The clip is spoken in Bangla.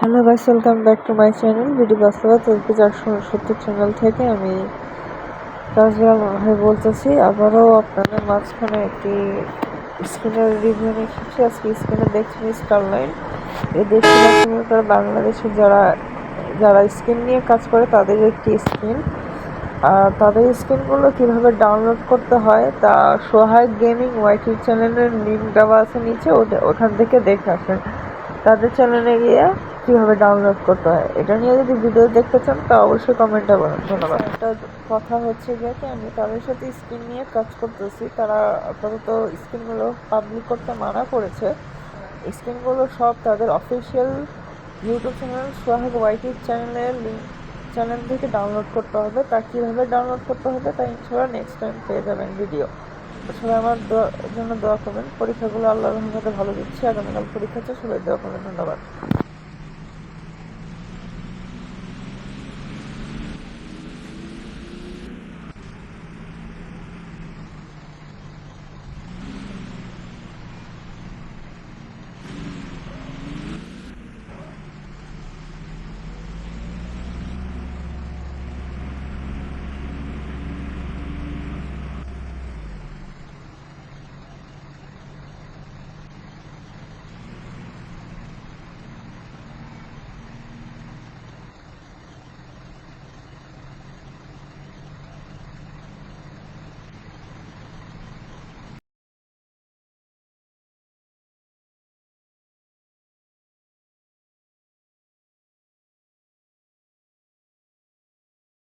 Hello guys welcome back to my channel video বাস্তবা চলতে চারশো সত্তর চ্যানেল থেকে আমি কাজরা ভাই বলতেছি, আবারও আপনাদের মাঝখানে একটি স্ক্রিনের রিভিউ নিয়ে আজকে স্ক্রিনে দেখছেন স্টারলাইন এই দেখছিলাম তারা বাংলাদেশের যারা যারা স্ক্রিন নিয়ে কাজ করে, তাদের একটি স্ক্রিন। আর তাদের স্ক্রিনগুলো কীভাবে ডাউনলোড করতে হয়, তা সোহাগ গেমিং ওয়াইটি চ্যানেলের লিঙ্ক দেওয়া আছে নিচে, ওটা- ওখান থেকে দেখে আসেন। তাদের চ্যানেলে গিয়ে কীভাবে ডাউনলোড করতে হয়, এটা নিয়ে যদি ভিডিও দেখতে চান, তা অবশ্যই কমেন্টে বলুন। ধন্যবাদ। একটা কথা হচ্ছে গিয়ে কি আমি তাদের সাথে স্ক্রিন নিয়ে কাজ করতেছি, তারা আপাতত স্ক্রিনগুলো পাবলিক করতে মানা করেছে। স্ক্রিনগুলো সব তাদের অফিসিয়াল ইউটিউব চ্যানেল সোহাগ ওয়াইটির চ্যানেলের লিঙ্ক চ্যানেল থেকে ডাউনলোড করতে হবে। তা কীভাবে ডাউনলোড করতে হবে, তা ইনশাল্লাহ নেক্সট টাইম পেয়ে যাবেন ভিডিও সবাই আমার জন্য দোয়া করবেন। পরীক্ষাগুলো আল্লাহ রহমতে ভালো দিচ্ছি। আগামীকাল পরীক্ষা আছে সবাই দোয়া করবেন। ধন্যবাদ।